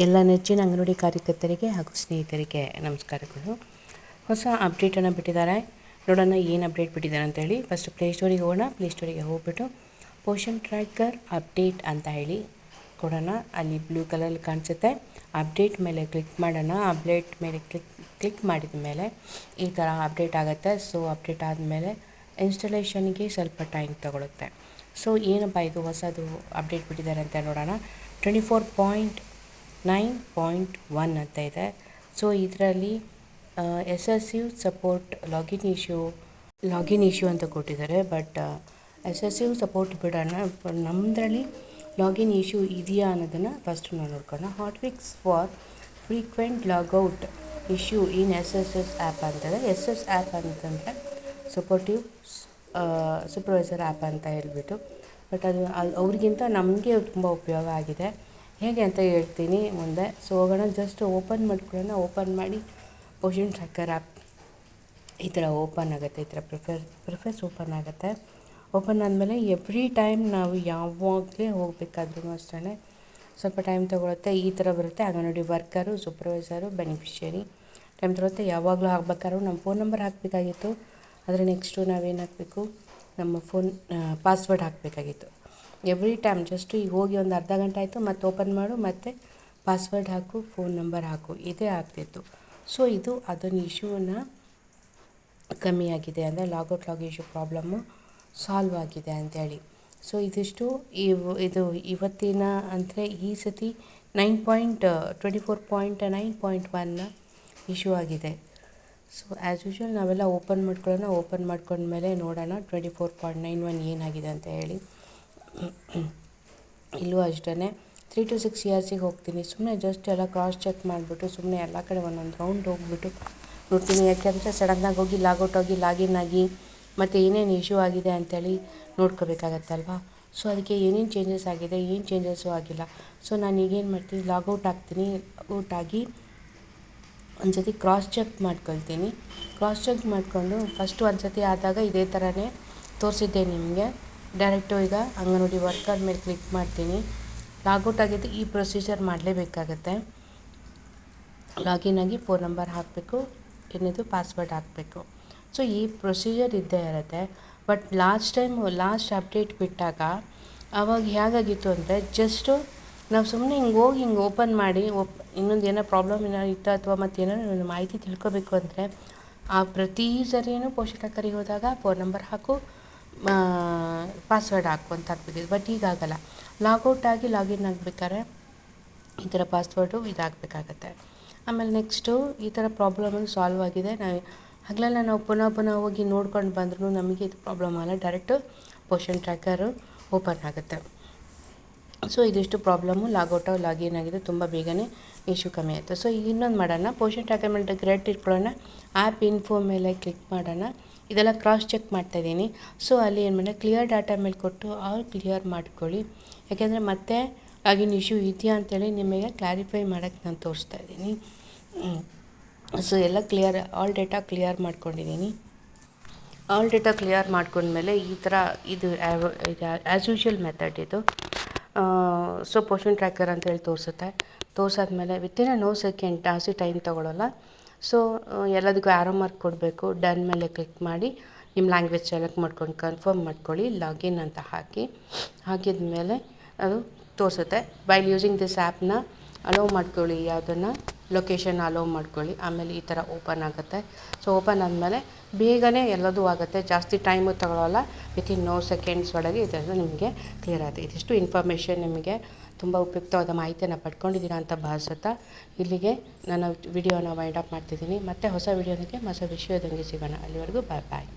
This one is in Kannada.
ಎಲ್ಲ ನೆಚ್ಚಿನ ಅಂಗನವಾಡಿ ಕಾರ್ಯಕರ್ತರಿಗೆ ಹಾಗೂ ಸ್ನೇಹಿತರಿಗೆ ನಮಸ್ಕಾರಗಳು. ಹೊಸ ಅಪ್ಡೇಟನ್ನು ಬಿಟ್ಟಿದ್ದಾರೆ. ನೋಡೋಣ ಏನು ಅಪ್ಡೇಟ್ ಬಿಟ್ಟಿದ್ದಾರೆ ಅಂತೇಳಿ ಫಸ್ಟ್ ಪ್ಲೇಸ್ಟೋರಿಗೆ ಹೋಗೋಣ. ಪ್ಲೇಸ್ಟೋರಿಗೆ ಹೋಗ್ಬಿಟ್ಟು ಪೋಷನ್ ಟ್ರ್ಯಾಕರ್ ಅಪ್ಡೇಟ್ ಅಂತ ಹೇಳಿ ಕೊಡೋಣ. ಅಲ್ಲಿ ಬ್ಲೂ ಕಲರ್ ಕಾಣಿಸುತ್ತೆ. ಅಪ್ಡೇಟ್ ಮೇಲೆ ಕ್ಲಿಕ್ ಮಾಡೋಣ. ಅಪ್ಡೇಟ್ ಮೇಲೆ ಕ್ಲಿಕ್ ಕ್ಲಿಕ್ ಮಾಡಿದ ಮೇಲೆ ಈ ಥರ ಅಪ್ಡೇಟ್ ಆಗುತ್ತೆ. ಸೊ ಅಪ್ಡೇಟ್ ಆದಮೇಲೆ ಇನ್ಸ್ಟಾಲೇಷನ್ಗೆ ಸ್ವಲ್ಪ ಟೈಮ್ ತಗೊಳುತ್ತೆ. ಸೊ ಏನಪ್ಪ ಇದು ಹೊಸದು ಅಪ್ಡೇಟ್ ಬಿಟ್ಟಿದ್ದಾರೆ ಅಂತ ನೋಡೋಣ. Twenty four point nine point one ಅಂತ ಇದೆ. ಸೊ ಇದರಲ್ಲಿ S S U support login issue login issue ಅಂತ ಕೊಟ್ಟಿದ್ದಾರೆ. But S S U support ಬಿಡೋಣ. ನಮ್ಮದ್ರಲ್ಲಿ ಲಾಗಿನ್ ಇಶ್ಯೂ ಇದೆಯಾ ಅನ್ನೋದನ್ನು ಫಸ್ಟ್ ನಾವು ನೋಡ್ಕೊಳ್ಳೋಣ hotfixes for frequent logout issue in S S S app ಅಂತಂದರೆ ಎಸ್ ಎಸ್ ಆ್ಯಪ್ ಅಂತಂದರೆ ಸಪೋರ್ಟಿವ್ ಸೂಪರ್ವೈಸರ್ ಆ್ಯಪ್ ಅಂತ ಹೇಳ್ಬಿಟ್ಟು. ಬಟ್ ಅದು ಅವ್ರಿಗಿಂತ ನಮಗೆ ತುಂಬ ಉಪಯೋಗ ಆಗಿದೆ. ಹೇಗೆ ಅಂತ ಹೇಳ್ತೀನಿ ಮುಂದೆ. ಸೊ ಹೋಗೋಣ. ಜಸ್ಟ್ ಓಪನ್ ಮಾಡ್ಕೊಳ್ಳೋಣ. ಓಪನ್ ಮಾಡಿ ಪೋಷನ್ ಟ್ರ್ಯಾಕರ್ ಆ್ಯಪ್ ಈ ಥರ ಓಪನ್ ಆಗುತ್ತೆ, ಈ ಥರ ಪ್ರಿಫರ್ ಪ್ರಿಫರ್ಸ್ ಓಪನ್ ಆಗುತ್ತೆ. ಓಪನ್ ಆದಮೇಲೆ ಎವ್ರಿ ಟೈಮ್ ನಾವು ಯಾವಾಗಲೇ ಹೋಗಬೇಕಾದ್ರೂ ಅಷ್ಟೇ ಸ್ವಲ್ಪ ಟೈಮ್ ತೊಗೊಳುತ್ತೆ. ಈ ಥರ ಬರುತ್ತೆ. Anganwadi worker supervisor beneficiary time ತೊಗೊಳುತ್ತೆ. ಯಾವಾಗಲೂ ಆಗ್ಬೇಕಾದ್ರೂ ನಮ್ಮ ಫೋನ್ ನಂಬರ್ ಹಾಕಬೇಕಾಗಿತ್ತು. ಆದರೆ ನೆಕ್ಸ್ಟು ನಾವೇನು ಹಾಕಬೇಕು? ನಮ್ಮ ಫೋನ್ ಪಾಸ್ವರ್ಡ್ ಹಾಕಬೇಕಾಗಿತ್ತು. ಎವ್ರಿ ಟೈಮ್ ಜಸ್ಟ್ ಈಗ ಹೋಗಿ ಒಂದು ಅರ್ಧ ಗಂಟೆ ಆಯಿತು, ಮತ್ತೆ ಓಪನ್ ಮಾಡು, ಮತ್ತು ಪಾಸ್ವರ್ಡ್ ಹಾಕು, ಫೋನ್ ನಂಬರ್ ಹಾಕು, ಇದೇ ಆಗ್ತಿತ್ತು. ಸೊ ಇದು ಅದೊಂದು ಇಶ್ಯೂನ ಕಮ್ಮಿಯಾಗಿದೆ ಅಂದರೆ logout log issue problem solve ಆಗಿದೆ ಅಂಥೇಳಿ ಸೊ ಇದಿಷ್ಟು ಇವು, ಇದು ಇವತ್ತಿನ ಅಂದರೆ ಈ ಸತಿ nine point, twenty four point nine point one issue ಆಗಿದೆ. ಸೊ ಆ್ಯಸ್ ಯೂಶ್ವಲ್ ನಾವೆಲ್ಲ ಓಪನ್ ಮಾಡ್ಕೊಳ್ಳೋಣ, ಓಪನ್ ಮಾಡ್ಕೊಂಡ್ಮೇಲೆ ನೋಡೋಣ, twenty four point nine one ಏನಾಗಿದೆ ಅಂತ ಹೇಳಿ. ಇಲ್ಲೂ ಅಷ್ಟೇ ತ್ರೀ ಟು ಸಿಕ್ಸ್ ಇಯರ್ಸಿಗೆ ಹೋಗ್ತೀನಿ. ಸುಮ್ಮನೆ ಜಸ್ಟ್ ಎಲ್ಲ ಕ್ರಾಸ್ ಚೆಕ್ ಮಾಡಿಬಿಟ್ಟು ಸುಮ್ಮನೆ ಎಲ್ಲ ಕಡೆ ಒಂದೊಂದು ರೌಂಡ್ ಹೋಗ್ಬಿಟ್ಟು ನೋಡ್ತೀನಿ. ಯಾಕೆಂದರೆ ಸಡನ್ನಾಗಿ ಹೋಗಿ ಲಾಗೌಟ್ ಆಗಿ ಲಾಗಿನ್ ಆಗಿ, ಮತ್ತು ಏನೇನು ಇಶ್ಯೂ ಆಗಿದೆ ಅಂತೇಳಿ ನೋಡ್ಕೋಬೇಕಾಗತ್ತಲ್ವಾ? ಸೊ ಅದಕ್ಕೆ ಏನೇನು ಚೇಂಜಸ್ ಆಗಿದೆ, ಏನು ಚೇಂಜಸ್ಸು ಆಗಿಲ್ಲ. ಸೊ ನಾನು ಈಗೇನು ಮಾಡ್ತೀನಿ ಲಾಗೌಟ್ ಆಗ್ತೀನಿ. ಔಟ್ ಆಗಿ ಒಂದು ಸತಿ ಕ್ರಾಸ್ ಚೆಕ್ ಮಾಡ್ಕೊಳ್ತೀನಿ. ಕ್ರಾಸ್ ಚೆಕ್ ಮಾಡಿಕೊಂಡು ಫಸ್ಟು ಒಂದು ಸತಿ ಆದಾಗ ಇದೇ ಥರನೇ ತೋರಿಸಿದ್ದೆ ನಿಮಗೆ. ಡೈರೆಕ್ಟು ಈಗ ಅಂಗನವಾಡಿ ವರ್ಕರ್ ಮೇಲೆ ಕ್ಲಿಕ್ ಮಾಡ್ತೀನಿ. ಲಾಗೌಟ್ ಆಗಿದ್ದು ಈ ಪ್ರೊಸೀಜರ್ ಮಾಡಲೇಬೇಕಾಗತ್ತೆ ಲಾಗಿನ್ ಆಗಿ ಫೋನ್ ನಂಬರ್ ಹಾಕಬೇಕು ಏನಿದು ಪಾಸ್ವರ್ಡ್ ಹಾಕಬೇಕು. ಸೊ ಈ ಪ್ರೊಸೀಜರ್ ಇದ್ದೇ ಇರುತ್ತೆ. But last time last update ಬಿಟ್ಟಾಗ ಆವಾಗ ಹೇಗಾಗಿತ್ತು ಅಂದರೆ ಜಸ್ಟು ನಾವು ಸುಮ್ಮನೆ ಹಿಂಗೆ ಹೋಗಿ ಹಿಂಗೆ ಓಪನ್ ಮಾಡಿ, ಒಪ್, ಇನ್ನೊಂದು ಏನೋ ಪ್ರಾಬ್ಲಮ್ ಏನೋ ಇತ್ತು ಅಥವಾ ಮತ್ತು ಏನೋ ಮಾಹಿತಿ ತಿಳ್ಕೊಬೇಕು ಅಂದರೆ, ಆ ಪ್ರತಿ ಸರಿಯೂ ಪೋಷಕರಿಗೆ ಹೋದಾಗ ಫೋನ್ ನಂಬರ್ ಹಾಕು ಪಾಸ್ವರ್ಡ್ ಹಾಕು ಅಂತ ಬಟ್ ಈಗಾಗಲ್ಲ ಲಾಗೌಟ್ ಆಗಿ ಲಾಗಿನ್ ಆಗಬೇಕಾದ್ರೆ ಈ ಥರ ಪಾಸ್ವರ್ಡು ಇದಾಗಬೇಕಾಗತ್ತೆ. ಆಮೇಲೆ ನೆಕ್ಸ್ಟು ಈ ಥರ ಪ್ರಾಬ್ಲಮನ್ನು ಸಾಲ್ವ್ ಆಗಿದೆ. ನಾವು ಹಗಲೆಲ್ಲ ನಾವು ಪುನಃ ಪುನಃ ಹೋಗಿ ನೋಡ್ಕೊಂಡು ಬಂದ್ರೂ ನಮಗೆ ಇದು ಪ್ರಾಬ್ಲಮ್ ಆಗಲ್ಲ. ಡೈರೆಕ್ಟು ಪೋಷನ್ ಟ್ರ್ಯಾಕರು ಓಪನ್ ಆಗುತ್ತೆ. ಸೊ ಇದಿಷ್ಟು ಪ್ರಾಬ್ಲಮ್ಮು ಲಾಗೌಟ್ ಲಾಗಿನ್ ಆಗಿದೆ. ತುಂಬ ಬೇಗನೆ ಇಶ್ಯೂ ಕಮ್ಮಿ ಆಯಿತು. ಸೊ ಇನ್ನೊಂದು ಮಾಡೋಣ. ಪೋಷನ್ ಟ್ರ್ಯಾಕರ್ ಮೇಲೆ ಗ್ರೇಟ್ ಇಟ್ಕೊಳ್ಳೋಣ. ಆ್ಯಪ್ ಇನ್ಫೋ ಮೇಲೆ ಕ್ಲಿಕ್ ಮಾಡೋಣ. ಇದೆಲ್ಲ ಕ್ರಾಸ್ ಚೆಕ್ ಮಾಡ್ತಾಯಿದ್ದೀನಿ ಸೊ ಅಲ್ಲಿ ಏನು ಮಾಡಿ ಕ್ಲಿಯರ್ ಡಾಟಾ ಮೇಲೆ ಕೊಟ್ಟು ಆಲ್ ಕ್ಲಿಯರ್ ಮಾಡ್ಕೊಳ್ಳಿ. ಯಾಕೆಂದರೆ ಮತ್ತೆ ಆಗಿನ ಇಶ್ಯೂ ಇದೆಯಾ ಅಂತೇಳಿ ನಿಮಗೆ ಕ್ಲಾರಿಫೈ ಮಾಡೋಕ್ಕೆ ನಾನು ತೋರಿಸ್ತಾ ಇದ್ದೀನಿ. ಸೊ ಎಲ್ಲ ಕ್ಲಿಯರ್ ಆಲ್ ಡೇಟಾ ಕ್ಲಿಯರ್ ಮಾಡ್ಕೊಂಡಿದ್ದೀನಿ. ಆಲ್ ಡೇಟಾ ಕ್ಲಿಯರ್ ಮಾಡ್ಕೊಂಡ್ಮೇಲೆ ಈ ಥರ ಇದು ಆ್ಯಸ್ ಯೂಶ್ವಲ್ ಮೆಥಡ್ ಇದು. ಸೊ ಪೋಷನ್ ಟ್ರ್ಯಾಕರ್ ಅಂತೇಳಿ ತೋರಿಸುತ್ತೆ. ತೋರಿಸಾದ್ಮೇಲೆ ವಿತಿನ್ ಅ ನೋ ಸೆಕೆಂಡ್ ಜಾಸ್ತಿ ಟೈಮ್ ತೊಗೊಳ್ಳೋಲ್ಲ ಸೊ ಎಲ್ಲದಕ್ಕೂ ಆ್ಯರೋ ಮಾರ್ಕ್ ಕೊಡಬೇಕು. ಡನ್ ಮೇಲೆ ಕ್ಲಿಕ್ ಮಾಡಿ, ನಿಮ್ಮ ಲ್ಯಾಂಗ್ವೇಜ್ ಸೆಲೆಕ್ಟ್ ಮಾಡ್ಕೊಂಡು ಕನ್ಫರ್ಮ್ ಮಾಡ್ಕೊಳ್ಳಿ. ಲಾಗಿನ್ ಅಂತ ಹಾಕಿ. ಹಾಕಿದ ಮೇಲೆ ಅದು ತೋರಿಸುತ್ತೆ. ಬೈಲ್ ಯೂಸಿಂಗ್ ದಿಸ್ ಆ್ಯಪ್ನ ಅಲೋ ಮಾಡ್ಕೊಳ್ಳಿ ಯಾವುದನ್ನು. ಲೊಕೇಶನ್ ಅಲೋ ಮಾಡ್ಕೊಳ್ಳಿ. ಆಮೇಲೆ ಈ ಥರ ಓಪನ್ ಆಗುತ್ತೆ. ಸೊ ಓಪನ್ ಆದಮೇಲೆ ಬೇಗನೆ ಎಲ್ಲದೂ ಆಗುತ್ತೆ. ಜಾಸ್ತಿ ಟೈಮು ತಗೊಳ್ಳೋಲ್ಲ ವಿತಿನ್ ನೋ ಸೆಕೆಂಡ್ಸ್ ಒಳಗೆ ಇದೆಲ್ಲ ನಿಮಗೆ ಕ್ಲಿಯರ್ ಆಗುತ್ತೆ. ಇದಿಷ್ಟು ಇನ್ಫಾರ್ಮೇಷನ್ ನಿಮಗೆ ತುಂಬ ಉಪಯುಕ್ತವಾದ ಮಾಹಿತಿಯನ್ನು ಪಡ್ಕೊಂಡಿದ್ದೀರಾ ಅಂತ ಭಾವಿಸುತ್ತಾ ಇಲ್ಲಿಗೆ ನಾನು ವಿಡಿಯೋನ ವೈಂಡ್ ಅಪ್ ಮಾಡ್ತಿದ್ದೀನಿ. ಮತ್ತು ಹೊಸ ವಿಡಿಯೋದಕ್ಕೆ ಹೊಸ ವಿಷಯದೊಂದಿಗೆ ಸಿಗೋಣ. ಅಲ್ಲಿವರೆಗೂ ಬಾಯ್ ಬಾಯ್